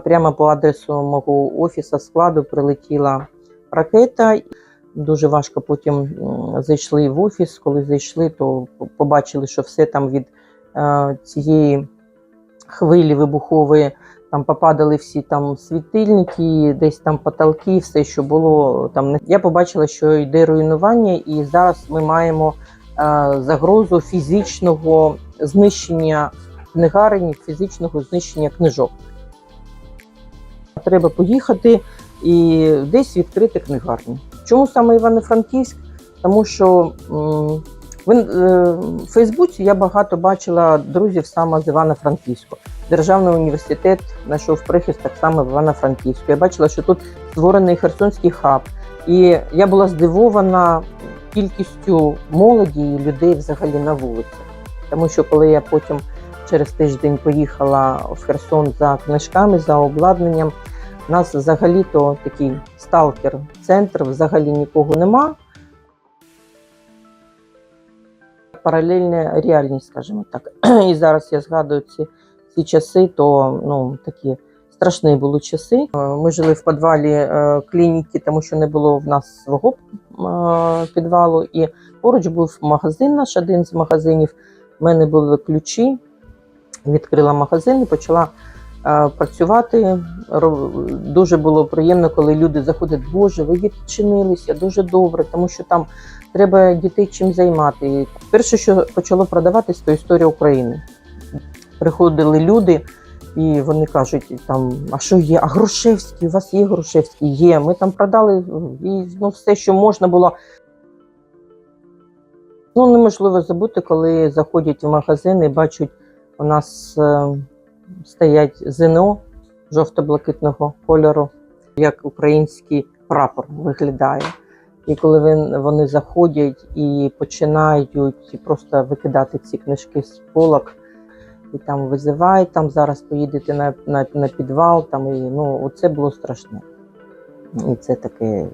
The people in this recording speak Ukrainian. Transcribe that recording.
Прямо по адресу мого офісу складу прилетіла ракета. Дуже важко потім зайшли в офіс. Коли зайшли, то побачили, що все там від е, цієї хвилі вибухової там попадали всі там світильники, десь там потолки, все, що було там. Я побачила, що йде руйнування, і зараз ми маємо е, загрозу фізичного знищення книгарень, фізичного знищення книжок. Треба поїхати і десь відкрити книгарню. Чому саме Івано-Франківськ? Тому що в, е, в Фейсбуці я багато бачила друзів саме з Івано-Франківську. Державний університет знайшов прихист так само в Івано-Франківську. Я бачила, що тут створений Херсонський хаб. І я була здивована кількістю молоді і людей взагалі на вулицях. Тому що коли я потім через тиждень поїхала в Херсон за книжками, за обладнанням, у нас взагалі-то такий сталкер-центр, взагалі нікого нема. Паралельна реальність, скажімо так. І зараз я згадую ці, ці часи, то ну, такі страшні були часи. Е, Ми жили в підвалі е, клініки, тому що не було в нас свого е, підвалу. І поруч був магазин наш, один з магазинів. У мене були ключі, відкрила магазин і почала працювати. Дуже було приємно, коли люди заходять, Боже, ви відчинилися дуже добре, тому що там треба дітей чим займати. Перше, що почало продаватись, то історія України. Приходили люди, і вони кажуть, там, а що є? А Грушевський, у вас є Грушевський? Є. Ми там продали і, ну, все, що можна було. Ну, неможливо забути, коли заходять в магазин і бачать, у нас е, стоять ЗНО жовто-блакитного кольору, як український прапор виглядає. І коли вони заходять і починають просто викидати ці книжки з полок, і там визивають, там зараз поїдете на, на, на підвал, там і ну, це було страшне. І це таке